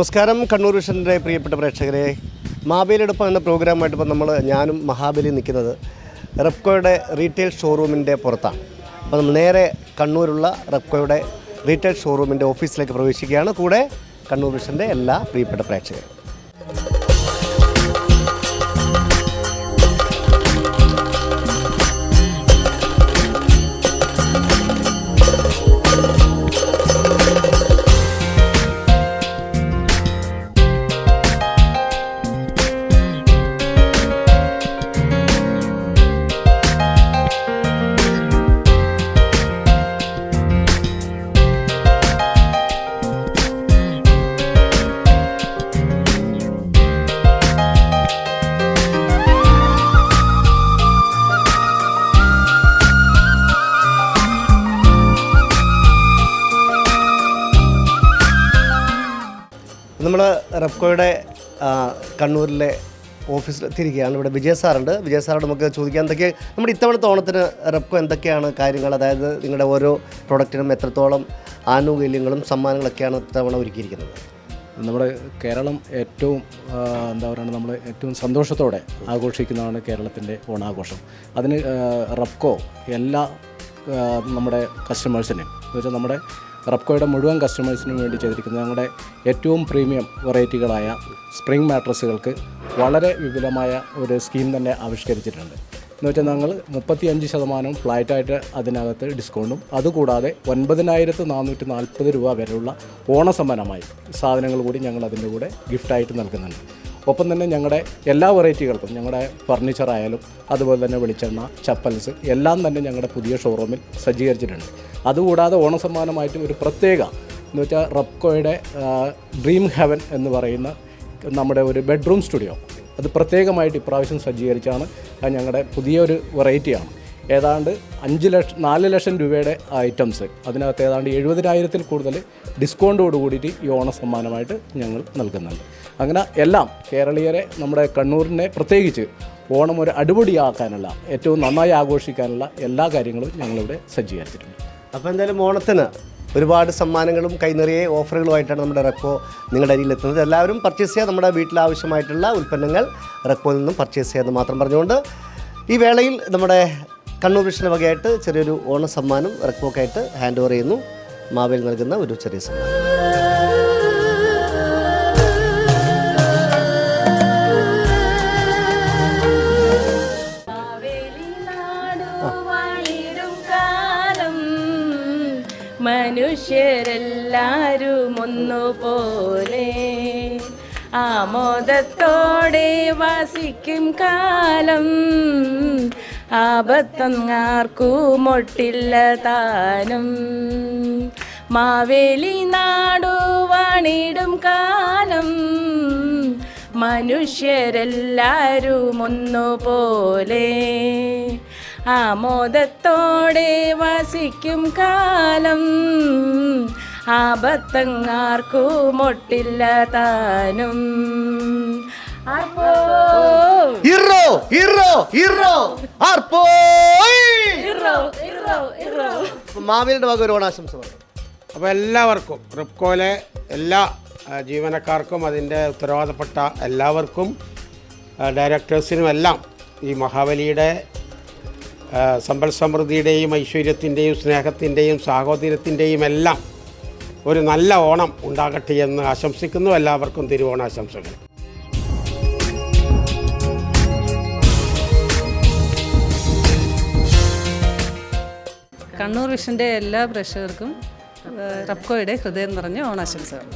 നമസ്കാരം. കണ്ണൂർ വിഷന്റെ പ്രിയപ്പെട്ട പ്രേക്ഷകരെ മാവേലിയെടുപ്പം എന്ന പ്രോഗ്രാമായിട്ട് ഇപ്പോൾ നമ്മൾ ഞാനും മഹാബലി നിൽക്കുന്നത് റെപ്കോയുടെ റീറ്റെയിൽ ഷോറൂമിന്റെ പുറത്താണ്. അപ്പോൾ നമ്മൾ നേരെ കണ്ണൂരുള്ള റെപ്കോയുടെ റീറ്റെയിൽ ഷോറൂമിന്റെ ഓഫീസിലേക്ക് പ്രവേശിക്കുകയാണ്. കൂടെ കണ്ണൂർ വിഷന്റെ എല്ലാ പ്രിയപ്പെട്ട പ്രേക്ഷകരും. നമ്മൾ റെപ്കോയുടെ കണ്ണൂരിലെ ഓഫീസിൽ എത്തിയിരിക്കുകയാണ്. ഇവിടെ വിജയ സാറുണ്ട്. വിജയ സാറോട് നമുക്ക് ചോദിക്കാം എന്തൊക്കെ നമ്മുടെ ഇത്തവണത്തെ ഓണത്തിന് റെപ്കോ എന്തൊക്കെയാണ് കാര്യങ്ങൾ? അതായത് നിങ്ങളുടെ ഓരോ പ്രൊഡക്റ്റിനും എത്രത്തോളം ആനുകൂല്യങ്ങളും സമ്മാനങ്ങളൊക്കെയാണ് ഇത്തവണ ഒരുക്കിയിരിക്കുന്നത്? നമ്മുടെ കേരളം ഏറ്റവും എന്താ പറയുക നമ്മൾ ഏറ്റവും സന്തോഷത്തോടെ ആഘോഷിക്കുന്നതാണ് കേരളത്തിന്റെ ഓണാഘോഷം. അതിന് റെപ്കോ എല്ലാ നമ്മുടെ കസ്റ്റമേഴ്സിനും എന്ന് വെച്ചാൽ നമ്മുടെ റബ്കോയുടെ മുഴുവൻ കസ്റ്റമേഴ്സിനും വേണ്ടി ചെയ്തിരിക്കുന്നത് ഞങ്ങളുടെ ഏറ്റവും പ്രീമിയം വെറൈറ്റികളായ സ്പ്രിംഗ് മാട്രസുകൾക്ക് വളരെ വിപുലമായ ഒരു സ്കീം തന്നെ ആവിഷ്കരിച്ചിട്ടുണ്ട്. എന്ന് വെച്ചാൽ ഞങ്ങൾ മുപ്പത്തി അഞ്ച് ശതമാനം ഫ്ലാറ്റായിട്ട് അതിനകത്ത് ഡിസ്കൗണ്ടും അതുകൂടാതെ ഒൻപതിനായിരത്തി നാനൂറ്റി നാൽപ്പത് രൂപ വരെയുള്ള ഓണസമ്മാനമായി സാധനങ്ങൾ കൂടി ഞങ്ങൾ അതിന്റെ കൂടെ ഗിഫ്റ്റായിട്ട് നൽകുന്നുണ്ട്. ഒപ്പം തന്നെ ഞങ്ങളുടെ എല്ലാ വെറൈറ്റികൾക്കും ഞങ്ങളുടെ ഫർണിച്ചർ ആയാലും അതുപോലെ തന്നെ വെളിച്ചെണ്ണ ചപ്പൽസ് എല്ലാം തന്നെ ഞങ്ങളുടെ പുതിയ ഷോറൂമിൽ സജ്ജീകരിച്ചിട്ടുണ്ട്. അതുകൂടാതെ ഓണസമ്മാനമായിട്ട് ഒരു പ്രത്യേക എന്ന് വെച്ചാൽ റബ്കോയുടെ ഡ്രീം ഹെവൻ എന്ന് പറയുന്ന നമ്മുടെ ഒരു ബെഡ്റൂം സ്റ്റുഡിയോ അത് പ്രത്യേകമായിട്ട് ഇപ്രാവശ്യം സജ്ജീകരിച്ചാണ് അത് ഞങ്ങളുടെ പുതിയൊരു വെറൈറ്റിയാണ് ഏതാണ്ട് അഞ്ച് ലക്ഷം നാല് ലക്ഷം രൂപയുടെ ഐറ്റംസ് അതിനകത്ത് ഏതാണ്ട് എഴുപതിനായിരത്തിൽ കൂടുതൽ ഡിസ്കൗണ്ടോട് കൂടിയിട്ട് ഈ ഓണ സമ്മാനമായിട്ട് ഞങ്ങൾ നൽകുന്നുണ്ട്. അങ്ങനെ എല്ലാം കേരളീയരെ നമ്മുടെ കണ്ണൂരിനെ പ്രത്യേകിച്ച് ഓണം ഒരു അടിപൊളിയാക്കാനുള്ള ഏറ്റവും നന്നായി ആഘോഷിക്കാനുള്ള എല്ലാ കാര്യങ്ങളും ഞങ്ങളിവിടെ സജ്ജീകരിച്ചിട്ടുണ്ട്. അപ്പോൾ എന്തായാലും ഓണത്തിന് ഒരുപാട് സമ്മാനങ്ങളും കൈനിറിയ ഓഫറുകളുമായിട്ടാണ് നമ്മുടെ റെക്കോ നിങ്ങളുടെ അരിയിൽ എത്തുന്നത്. എല്ലാവരും പർച്ചേസ് ചെയ്യുക നമ്മുടെ വീട്ടിൽ ആവശ്യമായിട്ടുള്ള ഉൽപ്പന്നങ്ങൾ റെക്കോയിൽ നിന്നും പർച്ചേസ് ചെയ്യാമെന്ന് മാത്രം പറഞ്ഞുകൊണ്ട് ഈ വേളയിൽ നമ്മുടെ കണ്ണൂർ വിഷന് വകയായിട്ട് ചെറിയൊരു ഓണ സമ്മാനം റെക്കോക്കായിട്ട് ഹാൻഡ് ഓവർ ചെയ്യുന്നു. മാവേൽ നൽകുന്ന ഒരു ചെറിയ സമ്മാനം. മനുഷ്യരെല്ലാരും ഒന്നുപോലെ ആമോദത്തോടെ വസിക്കും കാലം. ആപത്തങ്ങാർക്കുമൊട്ടില്ല താനും. മാവേലി നാടു വാണിടും കാലം. മനുഷ്യരെല്ലാരും ഒന്നുപോലെ ആമോദത്തോടെ വസിക്കും കാലം. ആപത്തങ്ങാർക്കുമൊട്ടില്ല താനും. ആർപ്പോ? ഇറോ മാവേലിയുടെ വക ഒരു ഓണാശംസ പറഞ്ഞു അപ്പോൾ എല്ലാവർക്കും റിപ്കോയിലെ എല്ലാ ജീവനക്കാർക്കും അതിന്റെ ഉത്തരവാദപ്പെട്ട എല്ലാവർക്കും ഡയറക്ടേഴ്സിനും എല്ലാം ഈ മഹാബലിയുടെ സമ്പൽ സമൃദ്ധിയുടെയും ഐശ്വര്യത്തിന്റെയും സ്നേഹത്തിന്റെയും സാഹോദര്യത്തിന്റെയും എല്ലാം ഒരു നല്ല ഓണം ഉണ്ടാകട്ടെ എന്ന് ആശംസിക്കുന്നു. എല്ലാവർക്കും തിരുവോണാശംസകൾ. കണ്ണൂർ വിഷന്റെ എല്ലാ പ്രേക്ഷകർക്കും റബ്കോയുടെ ഹൃദയം നിറഞ്ഞ ഓണാശംസകൾ.